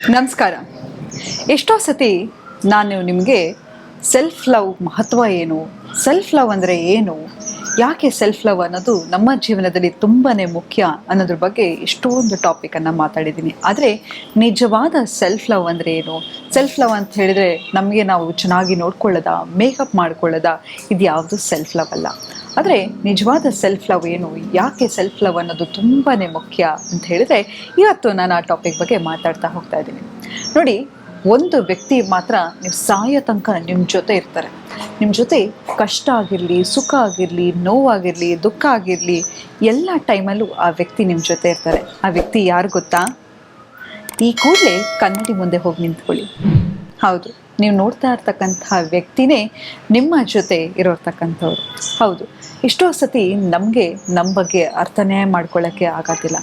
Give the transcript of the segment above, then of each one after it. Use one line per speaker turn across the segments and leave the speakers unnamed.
ನಮಸ್ಕಾರ. ಎಷ್ಟೋ ಸತಿ ನಾನು ನಿಮಗೆ ಸೆಲ್ಫ್ ಲವ್ ಮಹತ್ವ ಏನು? ಸೆಲ್ಫ್ ಲವ್ ಅಂದರೆ ಏನು? ಯಾಕೆ ಸೆಲ್ಫ್ ಲವ್ ಅನ್ನೋದು ನಮ್ಮ ಜೀವನದಲ್ಲಿ ತುಂಬಾ ಮುಖ್ಯ ಅನ್ನೋದ್ರ ಬಗ್ಗೆ ಎಷ್ಟೊಂದು ಟಾಪಿಕನ್ನು ಮಾತಾಡಿದ್ದೀನಿ. ಆದರೆ ನಿಜವಾದ ಸೆಲ್ಫ್ ಲವ್ ಅಂದರೆ ಏನು? ಸೆಲ್ಫ್ ಲವ್ ಅಂತ ಹೇಳಿದರೆ ನಮಗೆ ನಾವು ಚೆನ್ನಾಗಿ ನೋಡ್ಕೊಳ್ಳೋದ ಮೇಕಪ್ ಮಾಡ್ಕೊಳ್ಳೋದ? ಇದು ಯಾವುದು ಸೆಲ್ಫ್ ಲವ್ ಅಲ್ಲ. ಆದರೆ ನಿಜವಾದ ಸೆಲ್ಫ್ ಲವ್ ಏನು? ಯಾಕೆ ಸೆಲ್ಫ್ ಲವ್ ಅನ್ನೋದು ತುಂಬಾ ಮುಖ್ಯ ಅಂತ ಹೇಳಿದ್ರೆ ಇವತ್ತು ನಾನು ಆ ಟಾಪಿಕ್ ಬಗ್ಗೆ ಮಾತಾಡ್ತಾ ಹೋಗ್ತಾ ಇದ್ದೀನಿ. ನೋಡಿ, ಒಂದು ವ್ಯಕ್ತಿ ಮಾತ್ರ ನೀವು ಸಾಯೋ ತನಕ ನಿಮ್ಮ ಜೊತೆ ಇರ್ತಾರೆ. ನಿಮ್ಮ ಜೊತೆ ಕಷ್ಟ ಆಗಿರಲಿ, ಸುಖ ಆಗಿರಲಿ, ನೋವಾಗಿರಲಿ, ದುಃಖ ಆಗಿರಲಿ, ಎಲ್ಲ ಟೈಮಲ್ಲೂ ಆ ವ್ಯಕ್ತಿ ನಿಮ್ಮ ಜೊತೆ ಇರ್ತಾರೆ. ಆ ವ್ಯಕ್ತಿ ಯಾರು ಗೊತ್ತಾ? ಈ ಕೂಡಲೇ ಕನ್ನಡಿ ಮುಂದೆ ಹೋಗಿ ನಿಂತ್ಕೊಳ್ಳಿ. ಹೌದು. ನೀವು ನೋಡ್ತಾ ಇರ್ತಕ್ಕಂತಹ ವ್ಯಕ್ತಿನೇ ನಿಮ್ಮ ಜೊತೆ ಇರೋರ್ತಕ್ಕಂಥವ್ರು. ಹೌದು. ಎಷ್ಟೋ ಸತಿ ನಮಗೆ ನಮ್ಮ ಬಗ್ಗೆ ಅರ್ಥನೇ ಮಾಡ್ಕೊಳ್ಳೋಕ್ಕೆ ಆಗೋದಿಲ್ಲ.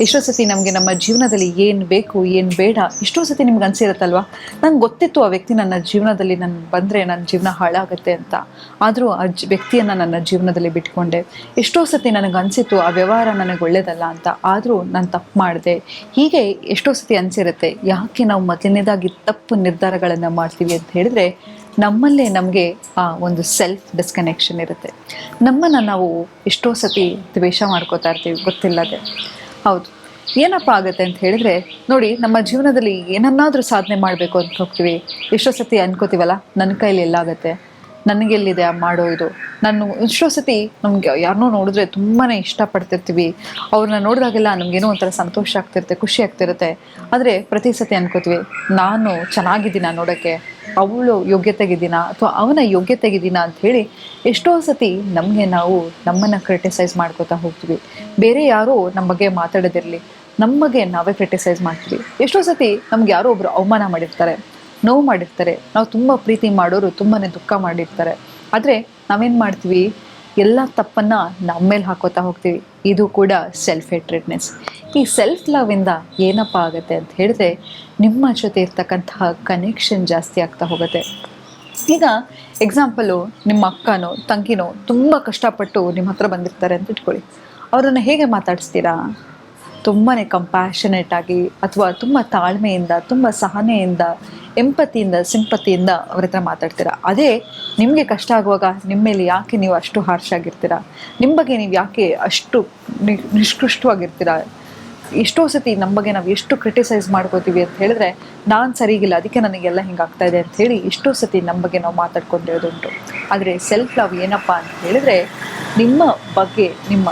ಎಷ್ಟೋ ಸತಿ ನಮಗೆ ನಮ್ಮ ಜೀವನದಲ್ಲಿ ಏನು ಬೇಕು, ಏನು ಬೇಡ, ಎಷ್ಟೋ ಸತಿ ನಿಮ್ಗೆ ಅನಿಸಿರುತ್ತಲ್ವಾ? ನಂಗೆ ಗೊತ್ತಿತ್ತು ಆ ವ್ಯಕ್ತಿ ನನ್ನ ಜೀವನದಲ್ಲಿ ನನ್ನ ಬಂದರೆ ನನ್ನ ಜೀವನ ಹಾಳಾಗುತ್ತೆ ಅಂತ. ಆದರೂ ಆ ವ್ಯಕ್ತಿಯನ್ನು ನನ್ನ ಜೀವನದಲ್ಲಿ ಬಿಟ್ಕೊಂಡೆ. ಎಷ್ಟೋ ಸತಿ ನನಗೆ ಅನಿಸಿತ್ತು ಆ ವ್ಯವಹಾರ ನನಗೆ ಒಳ್ಳೇದಲ್ಲ ಅಂತ. ಆದರೂ ನಾನು ತಪ್ಪು ಮಾಡಿದೆ. ಹೀಗೆ ಎಷ್ಟೋ ಸತಿ ಅನಿಸಿರುತ್ತೆ. ಯಾಕೆ ನಾವು ಮೊದಲನೇದಾಗಿ ತಪ್ಪು ನಿರ್ಧಾರಗಳನ್ನು ಮಾಡ್ತೀವಿ ಅಂತ ಹೇಳಿದ್ರೆ ನಮ್ಮಲ್ಲೇ ನಮಗೆ ಆ ಒಂದು ಸೆಲ್ಫ್ ಡಿಸ್ಕನೆಕ್ಷನ್ ಇರುತ್ತೆ. ನಮ್ಮನ್ನು ನಾವು ಎಷ್ಟೋ ಸತಿ ದ್ವೇಷ ಮಾಡ್ಕೋತಾ ಇರ್ತೀವಿ, ಗೊತ್ತಿಲ್ಲದೆ. ಹೌದು. ಏನಪ್ಪ ಆಗುತ್ತೆ ಅಂತ ಹೇಳಿದ್ರೆ, ನೋಡಿ, ನಮ್ಮ ಜೀವನದಲ್ಲಿ ಏನನ್ನಾದರೂ ಸಾಧನೆ ಮಾಡಬೇಕು ಅಂತ ಹೋಗ್ತೀವಿ. ಎಷ್ಟೋ ಸತಿ ಅನ್ಕೋತೀವಲ್ಲ ನನ್ನ ಕೈಲಿ ಎಲ್ಲಾಗತ್ತೆ. ನನಗೆಲ್ಲಿದೆ ಮಾಡೋ ಇದು? ನಾನು ಎಷ್ಟೋ ಸತಿ ನಮಗೆ ಯಾರನ್ನೋ ನೋಡಿದ್ರೆ ತುಂಬಾ ಇಷ್ಟಪಡ್ತಿರ್ತೀವಿ. ಅವ್ರನ್ನ ನೋಡಿದಾಗೆಲ್ಲ ನಮಗೇನೋ ಒಂಥರ ಸಂತೋಷ ಆಗ್ತಿರುತ್ತೆ, ಖುಷಿ ಆಗ್ತಿರುತ್ತೆ. ಆದರೆ ಪ್ರತಿ ಸತಿ ಅನ್ಕೋತೀವಿ, ನಾನು ಚೆನ್ನಾಗಿದ್ದೀನ ನೋಡೋಕ್ಕೆ? ಅವಳು ಯೋಗ್ಯತೆಗಿದ್ದೀನ ಅಥವಾ ಅವನ ಯೋಗ್ಯತೆಗಿದ್ದೀನ ಅಂತ ಹೇಳಿ ಎಷ್ಟೋ ಸತಿ ನಮಗೆ ನಾವು ನಮ್ಮನ್ನು ಕ್ರಿಟಿಸೈಸ್ ಮಾಡ್ಕೋತಾ ಹೋಗ್ತೀವಿ. ಬೇರೆ ಯಾರೋ ನಮ್ಮ ಬಗ್ಗೆ ಮಾತಾಡೋದಿರಲಿ, ನಮ್ಮ ಬಗ್ಗೆ ನಾವೇ ಕ್ರಿಟಿಸೈಸ್ ಮಾಡ್ತೀವಿ. ಎಷ್ಟೋ ಸತಿ ನಮ್ಗೆ ಯಾರೋ ಒಬ್ರು ಅವಮಾನ ಮಾಡಿರ್ತಾರೆ, ನೋವು ಮಾಡಿರ್ತಾರೆ, ನಾವು ತುಂಬ ಪ್ರೀತಿ ಮಾಡೋರು ತುಂಬಾ ದುಃಖ ಮಾಡಿರ್ತಾರೆ. ಆದರೆ ನಾವೇನು ಮಾಡ್ತೀವಿ? ಎಲ್ಲ ತಪ್ಪನ್ನು ನಮ್ಮ ಮೇಲೆ ಹಾಕೋತಾ ಹೋಗ್ತೀವಿ. ಇದು ಕೂಡ ಸೆಲ್ಫ್ ಹೇಟ್ರೆಡ್ನೆಸ್ ಈ ಸೆಲ್ಫ್ ಲವಿಂದ ಏನಪ್ಪ ಆಗುತ್ತೆ ಅಂತ ಹೇಳಿದ್ರೆ ನಿಮ್ಮ ಜೊತೆ ಇರ್ತಕ್ಕಂತಹ ಕನೆಕ್ಷನ್ ಜಾಸ್ತಿ ಆಗ್ತಾ ಹೋಗುತ್ತೆ. ಈಗ ಎಕ್ಸಾಂಪಲು ನಿಮ್ಮ ಅಕ್ಕನೋ, ತಂಗಿನೋ ತುಂಬ ಕಷ್ಟಪಟ್ಟು ನಿಮ್ಮ ಹತ್ರ ಬಂದಿರ್ತಾರೆ ಅಂತ ಇಟ್ಕೊಳ್ಳಿ. ಅವರನ್ನು ಹೇಗೆ ಮಾತಾಡಿಸ್ತೀರಾ? ತುಂಬಾ ಕಂಪ್ಯಾಷನೇಟ್ ಆಗಿ ಅಥವಾ ತುಂಬ ತಾಳ್ಮೆಯಿಂದ, ತುಂಬ ಸಹನೆಯಿಂದ ಎಂಪತಿಯಿಂದ ಸಿಂಪತಿಯಿಂದ ಅವ್ರ ಹತ್ರ ಮಾತಾಡ್ತೀರಾ. ಅದೇ ನಿಮಗೆ ಕಷ್ಟ ಆಗುವಾಗ ನಿಮ್ಮ ಮೇಲೆ ಯಾಕೆ ನೀವು ಅಷ್ಟು ಹಾರ್ಷ್ ಆಗಿರ್ತೀರಾ? ನಿಮ್ಮ ಬಗ್ಗೆ ನೀವು ಯಾಕೆ ಅಷ್ಟು ನಿಷ್ಕೃಷ್ಟವಾಗಿರ್ತೀರಾ? ಎಷ್ಟೋ ಸತಿ ನಮ್ಮ ಬಗ್ಗೆ ನಾವು ಎಷ್ಟು ಕ್ರಿಟಿಸೈಸ್ ಮಾಡ್ಕೋತೀವಿ ಅಂತ ಹೇಳಿದ್ರೆ, ನಾನು ಸರಿಗಿಲ್ಲ ಅದಕ್ಕೆ ನನಗೆಲ್ಲ ಹಿಂಗಾಗ್ತಾ ಇದೆ ಅಂತ ಹೇಳಿ ಎಷ್ಟೋ ಸತಿ ನಮ್ಮ ಬಗ್ಗೆ ನಾವು ಮಾತಾಡ್ಕೊಂಡಿರೋದುಂಟು ಆದರೆ ಸೆಲ್ಫ್ ಲವ್ ಏನಪ್ಪ ಅಂತ ಹೇಳಿದ್ರೆ, ನಿಮ್ಮ ಬಗ್ಗೆ, ನಿಮ್ಮ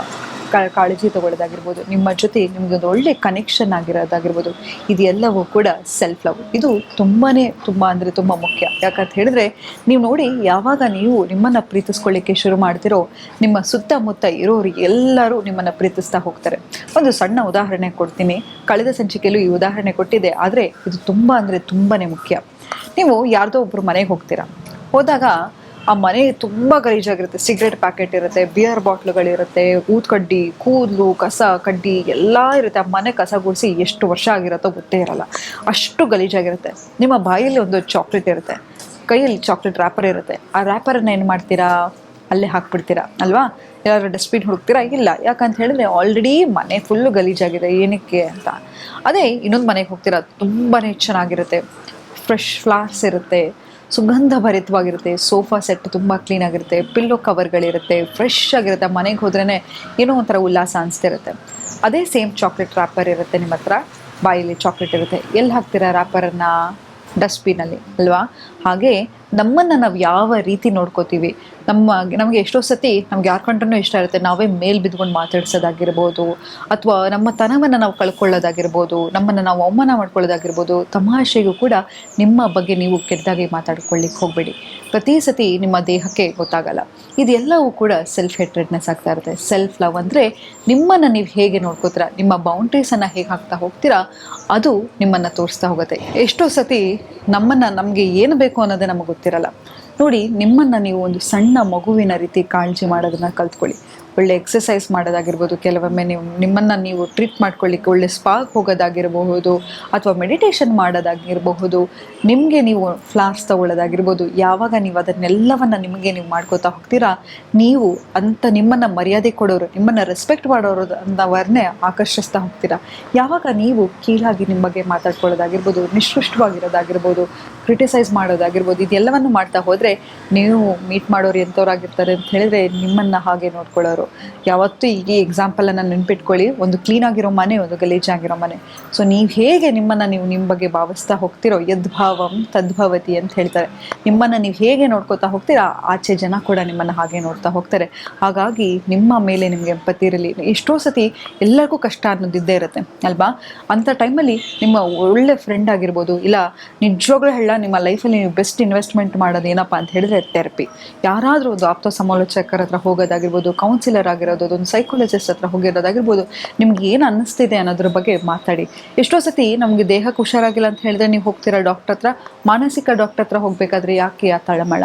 ಕಾಳಜಿ ತಗೊಳ್ಳೋದಾಗಿರ್ಬೋದು, ನಿಮ್ಮ ಜೊತೆ ನಿಮ್ಗೊಂದು ಒಳ್ಳೆ ಕನೆಕ್ಷನ್ ಆಗಿರೋದಾಗಿರ್ಬೋದು, ಇದೆಲ್ಲವೂ ಕೂಡ ಸೆಲ್ಫ್ ಲವ್ ಇದು ತುಂಬಾ ತುಂಬ ಅಂದರೆ ತುಂಬ ಮುಖ್ಯ. ಯಾಕಂತ ಹೇಳಿದ್ರೆ, ನೀವು ನೋಡಿ ಯಾವಾಗ ನೀವು ನಿಮ್ಮನ್ನು ಪ್ರೀತಿಸ್ಕೊಳ್ಳಿಕ್ಕೆ ಶುರು ಮಾಡ್ತಿರೋ, ನಿಮ್ಮ ಸುತ್ತಮುತ್ತ ಇರೋರು ಎಲ್ಲರೂ ನಿಮ್ಮನ್ನು ಪ್ರೀತಿಸ್ತಾ ಹೋಗ್ತಾರೆ. ಒಂದು ಸಣ್ಣ ಉದಾಹರಣೆ ಕೊಡ್ತೀನಿ. ಕಳೆದ ಸಂಚಿಕೆಯಲ್ಲೂ ಈ ಉದಾಹರಣೆ ಕೊಟ್ಟಿದೆ ಆದರೆ ಇದು ತುಂಬ ಅಂದರೆ ತುಂಬಾ ಮುಖ್ಯ. ನೀವು ಯಾರ್ದೋ ಒಬ್ಬರು ಮನೆಗೆ ಹೋಗ್ತೀರಾ. ಹೋದಾಗ ಆ ಮನೆ ತುಂಬ ಗಲೀಜಾಗಿರುತ್ತೆ. ಸಿಗರೇಟ್ ಪ್ಯಾಕೆಟ್ ಇರುತ್ತೆ ಬಿಯರ್ ಬಾಟ್ಲುಗಳಿರುತ್ತೆ, ಊದ್ಕಡ್ಡಿ, ಕೂದಲು, ಕಸ, ಕಡ್ಡಿ ಎಲ್ಲ ಇರುತ್ತೆ. ಆ ಮನೆ ಕಸ ಗುಡಿಸಿ ಎಷ್ಟು ವರ್ಷ ಆಗಿರುತ್ತೋ ಗೊತ್ತೇ ಇರಲ್ಲ. ಅಷ್ಟು ಗಲೀಜಾಗಿರುತ್ತೆ. ನಿಮ್ಮ ಬಾಯಲ್ಲಿ ಒಂದು ಚಾಕ್ಲೇಟ್ ಇರುತ್ತೆ. ಕೈಯಲ್ಲಿ ಚಾಕ್ಲೇಟ್ ರ್ಯಾಪರ್ ಇರುತ್ತೆ. ಆ ರ್ಯಾಪರನ್ನ ಏನು ಮಾಡ್ತೀರಾ? ಅಲ್ಲೇ ಹಾಕ್ಬಿಡ್ತೀರಾ, ಅಲ್ವಾ? ಯಾರು ಡಸ್ಟ್ಬಿನ್ ಹುಡುಕ್ತೀರಾ? ಇಲ್ಲ. ಯಾಕಂತ ಹೇಳಿದ್ರೆ ಆಲ್ರೆಡಿ ಮನೆ ಫುಲ್ಲು ಗಲೀಜಾಗಿದೆ. ಏನಕ್ಕೆ ಅಂತ. ಅದೇ ಇನ್ನೊಂದು ಮನೆಗೆ ಹೋಗ್ತೀರಾ? ತುಂಬಾ ಚೆನ್ನಾಗಿರುತ್ತೆ. ಫ್ರೆಶ್ ಫ್ಲವರ್ಸ್ ಇರುತ್ತೆ. ಸುಗಂಧ ಭರಿತವಾಗಿರುತ್ತೆ ಸೋಫಾ ಸೆಟ್ ತುಂಬ ಕ್ಲೀನ್ ಆಗಿರುತ್ತೆ ಪಿಲ್ಲೋ ಕವರ್ಗಳಿರುತ್ತೆ ಫ್ರೆಶ್ ಆಗಿರುತ್ತೆ, ಮನೆಗೆ ಹೋದ್ರೇ ಏನೋ ಒಂಥರ ಉಲ್ಲಾಸ ಅನಿಸ್ತಿರುತ್ತೆ. ಅದೇ ಸೇಮ್ ಚಾಕ್ಲೇಟ್ ರ್ಯಾಪರ್ ಇರುತ್ತೆ ನಿಮ್ಮ ಹತ್ರ, ಬಾಯಲ್ಲಿ ಚಾಕ್ಲೇಟ್ ಇರುತ್ತೆ. ಎಲ್ಲಿ ಹಾಕ್ತೀರಾ ರ್ಯಾಪರನ್ನ ಡಸ್ಟ್ಬಿನಲ್ಲಿ ಅಲ್ವಾ? ಹಾಗೆ ನಮ್ಮನ್ನು ನಾವು ಯಾವ ರೀತಿ ನೋಡ್ಕೋತೀವಿ? ನಮ್ಮ, ನಮಗೆ ಎಷ್ಟೋ ಸತಿ ನಮ್ಗೆ ಯಾರು ಕಂಡ್ರೂ ಇಷ್ಟ ಇರುತ್ತೆ. ನಾವೇ ಮೇಲ್ ಬಿದ್ಕೊಂಡು ಮಾತಾಡ್ಸೋದಾಗಿರ್ಬೋದು, ಅಥವಾ ನಮ್ಮ ತನವನ್ನು ನಾವು ಕಳ್ಕೊಳ್ಳೋದಾಗಿರ್ಬೋದು, ನಮ್ಮನ್ನು ನಾವು ಅವಮಾನ ಮಾಡ್ಕೊಳ್ಳೋದಾಗಿರ್ಬೋದು, ತಮಾಷೆಗೂ ಕೂಡ ನಿಮ್ಮ ಬಗ್ಗೆ ನೀವು ಕೆಟ್ಟದಾಗಿ ಮಾತಾಡ್ಕೊಳ್ಳಿಕ್ಕೆ ಹೋಗಬೇಡಿ. ಪ್ರತಿ ಸತಿ ನಿಮ್ಮ ದೇಹಕ್ಕೆ ಗೊತ್ತಾಗಲ್ಲ. ಇದೆಲ್ಲವೂ ಕೂಡ ಸೆಲ್ಫ್ ಹೆಟ್ರೆಡ್ನೆಸ್ ಆಗ್ತಾ ಇರುತ್ತೆ. ಸೆಲ್ಫ್ ಲವ್ ಅಂದರೆ ನಿಮ್ಮನ್ನು ನೀವು ಹೇಗೆ ನೋಡ್ಕೋತೀರಾ, ನಿಮ್ಮ ಬೌಂಡ್ರೀಸನ್ನು ಹೇಗೆ ಹಾಕ್ತಾ ಹೋಗ್ತೀರಾ, ಅದು ನಿಮ್ಮನ್ನು ತೋರಿಸ್ತಾ ಹೋಗುತ್ತೆ. ಎಷ್ಟೋ ಸತಿ ನಮ್ಮನ್ನು ನಮಗೆ ಏನು ಬೇಕು ಅನ್ನೋದೇ ನಮಗೆ ಗೊತ್ತಿರಲ್ಲ. ನೋಡಿ ನಿಮ್ಮನ್ನು ನೀವು ಒಂದು ಸಣ್ಣ ಮಗುವಿನ ರೀತಿ ಕಾಳಜಿ ಮಾಡೋದನ್ನ ಕಲ್ತ್ಕೊಳ್ಳಿ. ಒಳ್ಳೆ ಎಕ್ಸಸೈಸ್ ಮಾಡೋದಾಗಿರ್ಬೋದು, ಕೆಲವೊಮ್ಮೆ ನೀವು ನಿಮ್ಮನ್ನು ನೀವು ಟ್ರೀಟ್ ಮಾಡ್ಕೊಳ್ಳಿಕ್ಕೆ ಒಳ್ಳೆ ಸ್ಪಾಕ್ ಹೋಗೋದಾಗಿರಬಹುದು ಅಥವಾ ಮೆಡಿಟೇಷನ್ ಮಾಡೋದಾಗಿರಬಹುದು, ನಿಮಗೆ ನೀವು ಫ್ಲಾರ್ಸ್ ತಗೊಳ್ಳೋದಾಗಿರ್ಬೋದು, ಯಾವಾಗ ನೀವು ಅದನ್ನೆಲ್ಲವನ್ನು ನಿಮಗೆ ನೀವು ಮಾಡ್ಕೋತಾ ಹೋಗ್ತೀರಾ, ನೀವು ಅಂತ ನಿಮ್ಮನ್ನು ಮರ್ಯಾದೆ ಕೊಡೋರು, ನಿಮ್ಮನ್ನು ರೆಸ್ಪೆಕ್ಟ್ ಮಾಡೋರು ಅಂದವರನ್ನೇ ಆಕರ್ಷಿಸ್ತಾ ಹೋಗ್ತೀರಾ. ಯಾವಾಗ ನೀವು ಕೀಳಾಗಿ ನಿಮ್ಮ ಬಗ್ಗೆ ಮಾತಾಡ್ಕೊಳ್ಳೋದಾಗಿರ್ಬೋದು ನಿಷ್ಕೃಷ್ಟವಾಗಿರೋದಾಗಿರ್ಬೋದು ಕ್ರಿಟಿಸೈಸ್ ಮಾಡೋದಾಗಿರ್ಬೋದು, ಇದೆಲ್ಲವನ್ನು ಮಾಡ್ತಾ ಹೋದರೆ ನೀವು ಮೀಟ್ ಮಾಡೋರು ಎಂಥವ್ರಾಗಿರ್ತಾರೆ ಅಂತ ಹೇಳಿದ್ರೆ ನಿಮ್ಮನ್ನು ಹಾಗೆ ನೋಡ್ಕೊಳ್ಳೋರು. ಯಾವತ್ತೂ ಈ ಎಕ್ಸಾಂಪಲನ್ನು ನೆನ್ಪಿಟ್ಕೊಳ್ಳಿ. ಒಂದು ಕ್ಲೀನ್ ಆಗಿರೋ ಮನೆ, ಒಂದು ಗಲೀಜಾಗಿರೋ ಮನೆ. ಸೊ ನೀವು ಹೇಗೆ ನಿಮ್ಮನ್ನು ನೀವು ನಿಮ್ಮ ಬಗ್ಗೆ ಭಾವಿಸ್ತಾ ಹೋಗ್ತಿರೋ, ಯದ್ಭಾವಂ ತದ್ಭವತಿ ಅಂತ ಹೇಳ್ತಾರೆ. ನಿಮ್ಮನ್ನು ನೀವು ಹೇಗೆ ನೋಡ್ಕೋತಾ ಹೋಗ್ತೀರಾ, ಆಚೆ ಜನ ಕೂಡ ನಿಮ್ಮನ್ನು ಹಾಗೆ ನೋಡ್ತಾ ಹೋಗ್ತಾರೆ. ಹಾಗಾಗಿ ನಿಮ್ಮ ಮೇಲೆ ನಿಮಗೆ ಇರಲಿ. ಎಷ್ಟೋ ಸತಿ ಎಲ್ಲರಿಗೂ ಕಷ್ಟ ಅನ್ನೋದಿದ್ದೇ ಇರುತ್ತೆ, ಅಲ್ವಾ? ಅಂಥ ಟೈಮಲ್ಲಿ ನಿಮ್ಮ ಒಳ್ಳೆ ಫ್ರೆಂಡ್ ಆಗಿರ್ಬೋದು, ಇಲ್ಲ ನಿಜವಾಗ್ಲೂ ಹೇಳ ನಿಮ್ಮ ಲೈಫಲ್ಲಿ ನೀವು ಬೆಸ್ಟ್ ಇನ್ವೆಸ್ಟ್ಮೆಂಟ್ ಮಾಡೋದು ಏನಪ್ಪ ಅಂತ ಹೇಳಿದ್ರೆ ಥೆರಪಿ ಯಾರಾದರೂ ಒಂದು ಆಪ್ತ ಸಮಾಲೋಚಕರ ಹತ್ರ ಹೋಗೋದಾಗಿರ್ಬೋದು ಕೌನ್ಸಿಲರ್ ಆಗಿರೋದು ಒಂದು ಸೈಕಾಲಜಿಸ್ಟ್ ಹತ್ರ ಹೋಗಿರೋದಾಗಿರ್ಬೋದು ನಿಮ್ಗೆ ಏನು ಅನ್ನಿಸ್ತಿದೆ ಅನ್ನೋದ್ರ ಬಗ್ಗೆ ಮಾತಾಡಿ. ಎಷ್ಟೋ ಸತಿ ನಮಗೆ ದೇಹಕ್ಕೆ ಹುಷಾರಾಗಿಲ್ಲ ಅಂತ ಹೇಳಿದ್ರೆ ನೀವು ಹೋಗ್ತೀರಾ ಡಾಕ್ಟರ್ ಹತ್ರ? ಮಾನಸಿಕ ಡಾಕ್ಟರ್ ಹತ್ರ ಹೋಗಬೇಕಾದ್ರೆ ಯಾಕೆ ಆ ತಳಮಳ?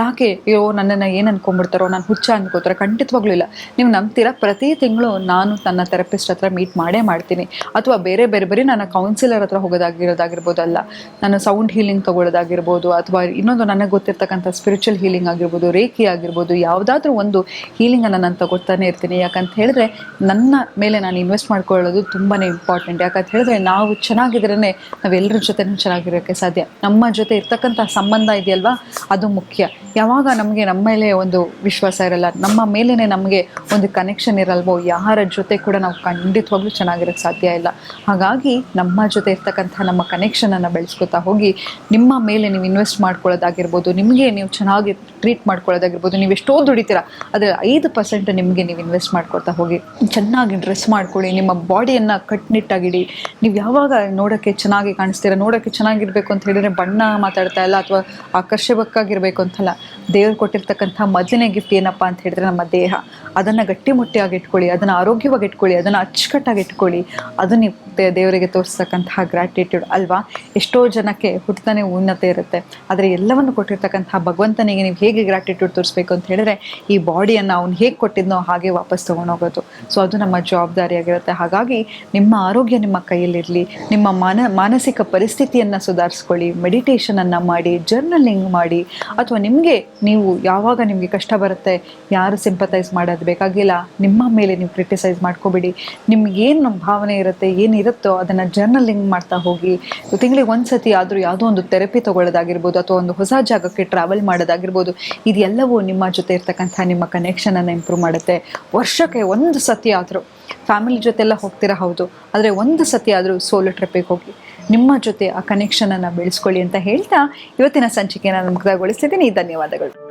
ಯಾಕೆ, ಅಯ್ಯೋ, ನನ್ನನ್ನು ಏನು ಅನ್ಕೊಂಡ್ಬಿಡ್ತಾರೋ, ನಾನು ಹುಚ್ಚ ಅನ್ಕೋತಾರೆ? ಖಂಡಿತವಾಗ್ಲೂ ಇಲ್ಲ. ನೀವು ನಂಬ್ತೀರಾ? ಪ್ರತಿ ತಿಂಗಳು ನಾನು ನನ್ನ ಥೆರಪಿಸ್ಟ್ ಹತ್ರ ಮೀಟ್ ಮಾಡೇ ಮಾಡ್ತೀನಿ. ಅಥವಾ ಬೇರೆ ಬೇರೆ ಬೇರೆ ನನ್ನ ಕೌನ್ಸಿಲರ್ ಹತ್ರ ಹೋಗೋದಾಗಿರೋದಾಗಿರ್ಬೋದು ಅಲ್ಲ ನಾನು ಸೌಂಡ್ ಹೀಲಿಂಗ್ ತಗೊಳ್ಳೋದಾಗಿರ್ಬೋದು, ಅಥವಾ ಇನ್ನೊಂದು ನನಗೆ ಗೊತ್ತಿರ್ತಕ್ಕಂಥ ಸ್ಪಿರಿಚುವಲ್ ಹೀಲಿಂಗ್ ಆಗಿರ್ಬೋದು, ರೇಖಿ ಆಗಿರ್ಬೋದು, ಯಾವುದಾದ್ರೂ ಒಂದು ಹೀಲಿಂಗನ್ನು ನಾನು ತಗೊಳ್ತಾನೆ ಇರ್ತೀನಿ. ಯಾಕಂತ ಹೇಳಿದ್ರೆ ನನ್ನ ಮೇಲೆ ನಾನು ಇನ್ವೆಸ್ಟ್ ಮಾಡ್ಕೊಳ್ಳೋದು ತುಂಬಾ ಇಂಪಾರ್ಟೆಂಟ್ ಯಾಕಂತ ಹೇಳಿದ್ರೆ ನಾವು ಚೆನ್ನಾಗಿದ್ರೇ ನಾವೆಲ್ಲರ ಜೊತೆ ಚೆನ್ನಾಗಿರೋಕ್ಕೆ ಸಾಧ್ಯ. ನಮ್ಮ ಜೊತೆ ಇರ್ತಕ್ಕಂಥ ಸಂಬಂಧ ಇದೆಯಲ್ವಾ? ಅದು ಮುಖ್ಯ. ಯಾವಾಗ ನಮಗೆ ನಮ್ಮ ಮೇಲೆ ಒಂದು ವಿಶ್ವಾಸ ಇರಲ್ಲ, ನಮ್ಮ ಮೇಲೇ ನಮಗೆ ಒಂದು ಕನೆಕ್ಷನ್ ಇರಲ್ವೋ, ಯಾರ ಜೊತೆ ಕೂಡ ನಾವು ಖಂಡಿತವಾಗ್ಲೂ ಚೆನ್ನಾಗಿರೋಕ್ಕೆ ಸಾಧ್ಯ ಇಲ್ಲ. ಹಾಗಾಗಿ ನಮ್ಮ ಜೊತೆ ಇರ್ತಕ್ಕಂಥ ನಮ್ಮ ಕನೆಕ್ಷನನ್ನು ಬೆಳೆಸ್ಕೊತಾ ಹೋಗಿ, ನಿಮ್ಮ ಮೇಲೆ ನೀವು ಇನ್ವೆಸ್ಟ್ ಮಾಡ್ಕೊಳ್ಳೋದಾಗಿರ್ಬೋದು, ನಿಮಗೆ ನೀವು ಚೆನ್ನಾಗಿ ಟ್ರೀಟ್ ಮಾಡ್ಕೊಳ್ಳೋದಾಗಿರ್ಬೋದು, ನೀವು ಎಷ್ಟೋ ದುಡಿತೀರ ಅದರ ಐದು ಪರ್ಸೆಂಟ್ ನಿಮಗೆ ನೀವು ಇನ್ವೆಸ್ಟ್ ಮಾಡ್ಕೊಳ್ತಾ ಹೋಗಿ, ಚೆನ್ನಾಗಿ ಡ್ರೆಸ್ ಮಾಡ್ಕೊಳ್ಳಿ, ನಿಮ್ಮ ಬಾಡಿಯನ್ನು ಕಟ್ನಿಟ್ಟಾಗಿಡಿ ನೀವು ಯಾವಾಗ ನೋಡೋಕ್ಕೆ ಚೆನ್ನಾಗಿ ಕಾಣಿಸ್ತೀರ, ನೋಡೋಕ್ಕೆ ಚೆನ್ನಾಗಿರ್ಬೇಕು ಅಂತ ಹೇಳಿದ್ರೆ ಬಣ್ಣ ಮಾತಾಡ್ತಾ ಇಲ್ಲ ಅಥವಾ ಆಕರ್ಷಕವಾಗಿರಬೇಕು ಅಂತಲ್ಲ, ದೇವ್ರು ಕೊಟ್ಟಿರ್ತಕ್ಕಂಥ ಮೊದಲನೇ ಗಿಫ್ಟ್ ಏನಪ್ಪ ಅಂತ ಹೇಳಿದ್ರೆ ನಮ್ಮ ದೇಹ. ಅದನ್ನು ಗಟ್ಟಿಮುಟ್ಟಿಯಾಗಿ ಇಟ್ಕೊಳ್ಳಿ, ಅದನ್ನು ಆರೋಗ್ಯವಾಗಿ ಇಟ್ಕೊಳ್ಳಿ, ಅದನ್ನು ಅಚ್ಚುಕಟ್ಟಾಗಿ ಇಟ್ಕೊಳ್ಳಿ. ಅದು ನೀವು ದೇವರಿಗೆ ತೋರಿಸ್ತಕ್ಕಂತಹ ಗ್ರ್ಯಾಟಿಟ್ಯೂಡ್ ಅಲ್ವಾ? ಎಷ್ಟೋ ಜನಕ್ಕೆ ಹುಟ್ಟತಾನೆ ಉನ್ನತೆ ಇರುತ್ತೆ, ಆದರೆ ಎಲ್ಲವನ್ನು ಕೊಟ್ಟಿರ್ತಕ್ಕಂತಹ ಭಗವಂತನಿಗೆ ನೀವು ಹೇಗೆ ಗ್ರ್ಯಾಟಿಟ್ಯೂಡ್ ತೋರಿಸ್ಬೇಕು ಅಂತ ಹೇಳಿದ್ರೆ, ಈ ಬಾಡಿಯನ್ನು ಅವ್ನು ಹೇಗೆ ಕೊಟ್ಟಿದ್ನೋ ಹಾಗೆ ವಾಪಸ್ ತೊಗೊಂಡೋಗೋದು. ಸೊ ಅದು ನಮ್ಮ ಜವಾಬ್ದಾರಿಯಾಗಿರುತ್ತೆ. ಹಾಗಾಗಿ ನಿಮ್ಮ ಆರೋಗ್ಯ ನಿಮ್ಮ ಕೈಯಲ್ಲಿರಲಿ, ನಿಮ್ಮ ಮಾನ, ಮಾನಸಿಕ ಪರಿಸ್ಥಿತಿಯನ್ನು ಸುಧಾರಿಸ್ಕೊಳ್ಳಿ ಮೆಡಿಟೇಷನನ್ನು ಮಾಡಿ ಜರ್ನಲಿಂಗ್ ಮಾಡಿ, ಅಥವಾ ನಿಮಗೆ ನೀವು ಯಾವಾಗ ನಿಮಗೆ ಕಷ್ಟ ಬರುತ್ತೆ, ಯಾರು ಸಿಂಪತೈಸ್ ಮಾಡೋದು ಬೇಕಾಗಿಲ್ಲ, ನಿಮ್ಮ ಮೇಲೆ ನೀವು ಕ್ರಿಟಿಸೈಸ್ ಮಾಡ್ಕೋಬೇಡಿ. ನಿಮ್ಗೇನು ಭಾವನೆ ಇರುತ್ತೆ ಏನಿರುತ್ತೋ ಅದನ್ನು ಜರ್ನಲಿಂಗ್ ಮಾಡ್ತಾ ಹೋಗಿ, ತಿಂಗಳಿಗೆ ಒಂದು ಸತಿ ಆದರೂ ಯಾವುದೋ ಒಂದು ಥೆರಪಿ ತೊಗೊಳ್ಳೋದಾಗಿರ್ಬೋದು, ಅಥವಾ ಒಂದು ಹೊಸ ಜಾಗಕ್ಕೆ ಟ್ರಾವೆಲ್ ಮಾಡೋದಾಗಿರ್ಬೋದು ಇದೆಲ್ಲವೂ ನಿಮ್ಮ ಜೊತೆ ಇರ್ತಕ್ಕಂಥ ನಿಮ್ಮ ಕನೆಕ್ಷನನ್ನು ಇಂಪ್ರೂವ್ ಮಾಡುತ್ತೆ. ವರ್ಷಕ್ಕೆ ಒಂದು ಸತಿ ಆದರೂ ಫ್ಯಾಮಿಲಿ ಜೊತೆಲ್ಲ ಹೋಗ್ತೀರಾ? ಹೌದು. ಆದರೆ ಒಂದು ಸತಿ ಆದರೂ ಸೋಲೋ ಟ್ರಿಪ್ಪಿಗೆ ಹೋಗಿ, ನಿಮ್ಮ ಜೊತೆ ಆ ಕನೆಕ್ಷನನ್ನು ಬೆಳೆಸ್ಕೊಳ್ಳಿ ಅಂತ ಹೇಳ್ತಾ ಇವತ್ತಿನ ಸಂಚಿಕೆಯನ್ನು ಮುಕ್ತಾಯಗೊಳಿಸ್ತಿದ್ದೀನಿ. ಧನ್ಯವಾದಗಳು.